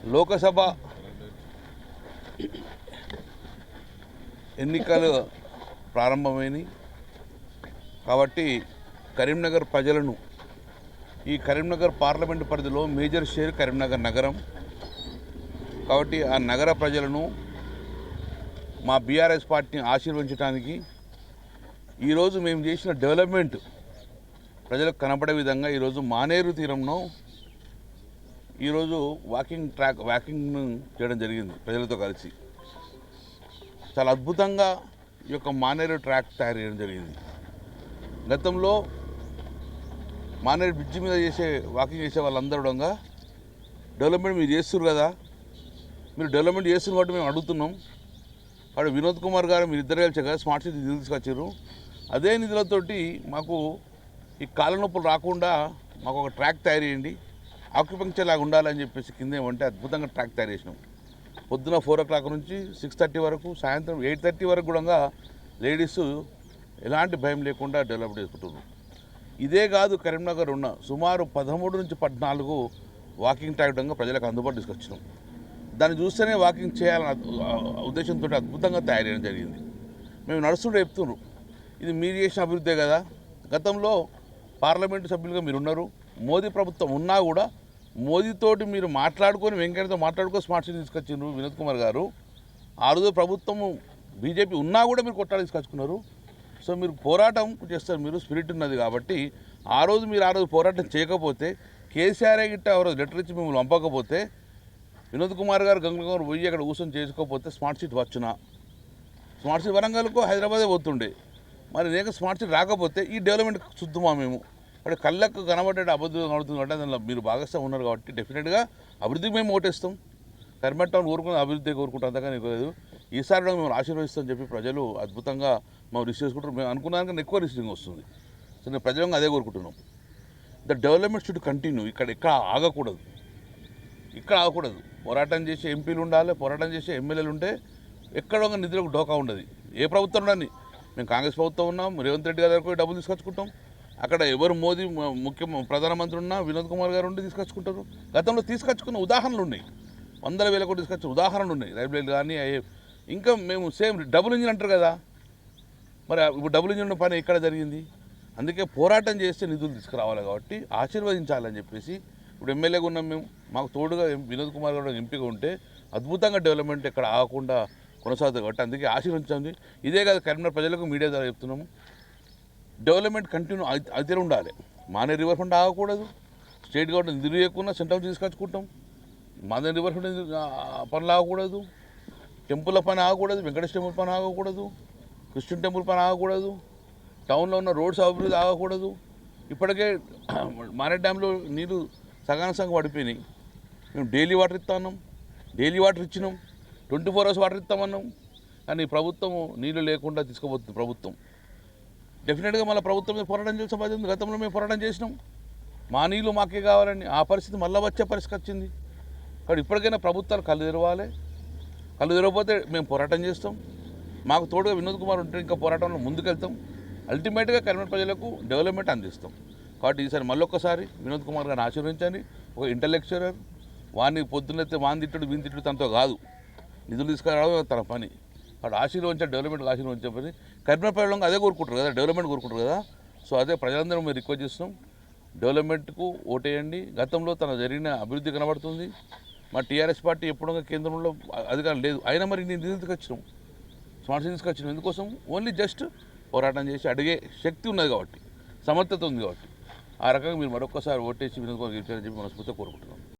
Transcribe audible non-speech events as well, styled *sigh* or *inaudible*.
లోకసభ ఎన్నికలు ప్రారంభమైనవి కాబట్టి కరీంనగర్ ప్రజలను ఈ కరీంనగర్ పార్లమెంటు పరిధిలో మేజర్ షేర్ కరీంనగర్ నగరం. కాబట్టి ఆ నగర ప్రజలను మా బీఆర్ఎస్ పార్టీని ఆశీర్వదించడానికి ఈరోజు మేము చేసిన డెవలప్మెంట్ ప్రజలకు కనపడే విధంగా ఈరోజు మానేరు తీరంలో ఈరోజు వాకింగ్ ట్రాక్ వాకింగ్ చేయడం జరిగింది ప్రజలతో కలిసి. చాలా అద్భుతంగా ఈ యొక్క మానేరు ట్రాక్ తయారు చేయడం జరిగింది. గతంలో మానేరు బ్రిడ్జి మీద చేసే వాకింగ్ చేసే వాళ్ళందరూ కూడా డెవలప్మెంట్ మీరు చేస్తున్నారు కదా. మీరు డెవలప్మెంట్ చేస్తున్న కాబట్టి మేము అడుగుతున్నాం. వాడు వినోద్ కుమార్ గారు మీరు ఇద్దరు కలిసి కదా స్మార్ట్ సిటీ నిధులు తీసుకొచ్చారు. అదే నిధులతోటి మాకు ఈ కాళ్ళ నొప్పులు రాకుండా మాకు ఒక ట్రాక్ తయారు చేయండి. ఆక్యుపంక్చర్ లాగా ఉండాలని చెప్పేసి కింద ఏమంటే అద్భుతంగా ట్రాక్ తయారు చేసినాం. పొద్దున ఫోర్ ఓ క్లాక్ నుంచి సిక్స్ థర్టీ వరకు సాయంత్రం ఎయిట్ థర్టీ వరకు కూడా లేడీస్ ఎలాంటి భయం లేకుండా డెవలప్ చేసుకుంటున్నారు. ఇదే కాదు కరీంనగర్ ఉన్న సుమారు పదమూడు నుంచి పద్నాలుగు వాకింగ్ ట్రాక్ విధంగా ప్రజలకు అందుబాటు తీసుకొచ్చినాం. దాన్ని చూస్తేనే వాకింగ్ చేయాలన్న ఉద్దేశంతో అద్భుతంగా తయారు చేయడం జరిగింది. మేము నడుస్తుంటే చెప్తున్నారు ఇది మీరు చేసిన అభివృద్ధే కదా. గతంలో పార్లమెంటు సభ్యులుగా మీరు ఉన్నారు మోదీ ప్రభుత్వం ఉన్నా కూడా మోదీతోటి మీరు మాట్లాడుకొని వెంకయ్యతో మాట్లాడుకొని స్మార్ట్ సిటీ తీసుకొచ్చిండ్రు వినోద్ కుమార్ గారు. ఆ రోజు ప్రభుత్వము బీజేపీ ఉన్నా కూడా మీరు కొట్టాలి తీసుకొచ్చుకున్నారు. సో మీరు పోరాటం చేస్తారు మీరు స్పిరిట్ ఉన్నది కాబట్టి ఆ రోజు మీరు ఆ రోజు పోరాటం చేయకపోతే కేసీఆర్ గిట్ట ఆ రోజు లెటర్ ఇచ్చి మిమ్మల్ని పంపకపోతే వినోద్ కుమార్ గారు గంగ పోయి అక్కడ కూర్చొని చేసుకోకపోతే స్మార్ట్ సిటీ వచ్చునా? స్మార్ట్ సిటీ వరంగల్కు హైదరాబాదే పోతుండే. మరి నేను స్మార్ట్ సిటీ రాకపోతే ఈ డెవలప్మెంట్ చూద్దామా మేము? అంటే కళ్ళకు కనబడే అభివృద్ధి కనబడుతుంది కాబట్టి దానిలో మీరు భాగస్వామి ఉన్నారు కాబట్టి డెఫినెట్గా అభివృద్ధికి మేము ఓటేస్తాం. కర్మట్ టౌన్ కోరుకుని అభివృద్ధి కోరుకుంటాం అంతగా నీకు లేదు. ఈసారి కూడా మేము ఆశీర్వదిస్తామని చెప్పి ప్రజలు అద్భుతంగా మేము రిసీవ్ చేసుకుంటారు మేము అనుకున్నాక ఎక్కువ రిసీవింగ్ వస్తుంది. సో నేను ప్రజలంగా అదే కోరుకుంటున్నాం. ద డెవలప్మెంట్ షుడ్ కంటిన్యూ ఇక్కడ ఎక్కడ ఆగకూడదు. ఇక్కడ ఆగకూడదు. పోరాటం చేసే ఎంపీలు ఉండాలి పోరాటం చేసే ఎమ్మెల్యేలు ఉంటే ఎక్కడ ఒక నిధులకు డోకా ఉండదు. ఏ ప్రభుత్వం ఉండని మేము కాంగ్రెస్ ప్రభుత్వం ఉన్నాం రేవంత్ రెడ్డి గారి డబ్బులు తీసుకొచ్చుకుంటాం. అక్కడ ఎవరు మోదీ ముఖ్య ప్రధానమంత్రి ఉన్నా వినోద్ కుమార్ గారు ఉండి తీసుకొచ్చుకుంటారు. గతంలో తీసుకొచ్చుకున్న ఉదాహరణలు ఉన్నాయి. వందల వేల కోట్లు తీసుకొచ్చిన ఉదాహరణలు ఉన్నాయి. రైల్వేలు కానీ ఇంకా మేము సేమ్ డబుల్ ఇంజిన్ అంటారు కదా. మరి ఇప్పుడు డబుల్ ఇంజిన్ పని ఎక్కడ జరిగింది? అందుకే పోరాటం చేస్తే నిధులు తీసుకురావాలి కాబట్టి ఆశీర్వదించాలని చెప్పేసి ఇప్పుడు ఎమ్మెల్యేగా ఉన్నాం మేము. మాకు తోడుగా వినోద్ కుమార్ గారు ఎంపీగా ఉంటే అద్భుతంగా డెవలప్మెంట్ ఇక్కడ ఆగకుండా కొనసాగుతుంది కాబట్టి అందుకే ఆశీర్వదించండి ఇదే కాదు కరీంనగర్ ప్రజలకు మీడియా ద్వారా చెప్తున్నాము. డెవలప్మెంట్ కంటిన్యూ అయితే ఉండాలి. మానే రివర్ ఫండ్ ఆగకూడదు. స్టేట్ గవర్నమెంట్ నిధులు చేయకుండా సెంట్రల్ తీసుకొచ్చుకుంటాం. మానే రివర్ ఫండ్ పనులు ఆగకూడదు. టెంపుల్ పని ఆగకూడదు వెంకటేశ్వర టెంపుల్ పని ఆగకూడదు క్రిస్టియన్ టెంపుల్ పని ఆగకూడదు టౌన్లో ఉన్న రోడ్స్ అభివృద్ధి ఆగకూడదు. ఇప్పటికే *clears throat* మారే డ్యాంలో నీళ్ళు సగాన సగం పడిపోయినాయి. మేము డైలీ వాటర్ ఇస్తాన్నాం. డైలీ వాటర్ ఇచ్చినాం. ట్వంటీ ఫోర్ అవర్స్ వాటర్ ఇస్తామన్నాం. కానీ ప్రభుత్వం నీళ్ళు లేకుండా తీసుకుపోతుంది ప్రభుత్వం. డెఫినెట్గా మళ్ళీ ప్రభుత్వం మీద పోరాటం చేసిన బాధ్యత ఉంది. గతంలో మేము పోరాటం చేసినాం. మా నీళ్ళు మాకే కావాలని ఆ పరిస్థితి మళ్ళీ వచ్చే పరిస్థితి వచ్చింది. కాబట్టి ఇప్పటికైనా ప్రభుత్వాలు కళ్ళు తెరవాలి. కళ్ళు తెరవకపోతే మేము పోరాటం చేస్తాం. మాకు తోడుగా వినోద్ కుమార్ ఉంటే ఇంకా పోరాటంలో ముందుకెళ్తాం. అల్టిమేట్గా కరీంనగర్ ప్రజలకు డెవలప్మెంట్ అందిస్తాం. కాబట్టి ఈసారి మళ్ళొక్కసారి వినోద్ కుమార్ గారిని ఆశీర్వించండి ఒక ఇంటలెక్చరర్ వాడిని పొద్దున్నైతే వాని తిట్టుడు వీని తిట్టుడు తనతో కాదు. నిధులు తీసుకురావడం తన పని. అక్కడ ఆశీర్వదించాలి డెవలప్మెంట్ ఆశీర్వదించే పని. కరీంనగర్ అదే కోరుకుంటారు కదా డెవలప్మెంట్ కోరుకుంటారు కదా. సో అదే ప్రజలందరూ మేము రిక్వెస్ట్ చేస్తున్నాం. డెవలప్మెంట్కు ఓటేయండి. గతంలో తన జరిగిన అభివృద్ధి కనబడుతుంది. మా టీఆర్ఎస్ పార్టీ ఎప్పుడో కేంద్రంలో అధికారం లేదు. అయినా మరి నేను నిధులు తీసుకొచ్చినాం స్మార్ట్ సిటీస్కి వచ్చినాం. ఎందుకోసం? ఓన్లీ జస్ట్ పోరాటం చేసి అడిగే శక్తి ఉన్నది కాబట్టి సమర్థత ఉంది కాబట్టి. ఆ రకంగా మీరు మరొకసారి ఓటేసి వినోద్ కుమార్ గెలిచారని చెప్పి మనస్ఫూర్తిగా కోరుకుంటున్నాం.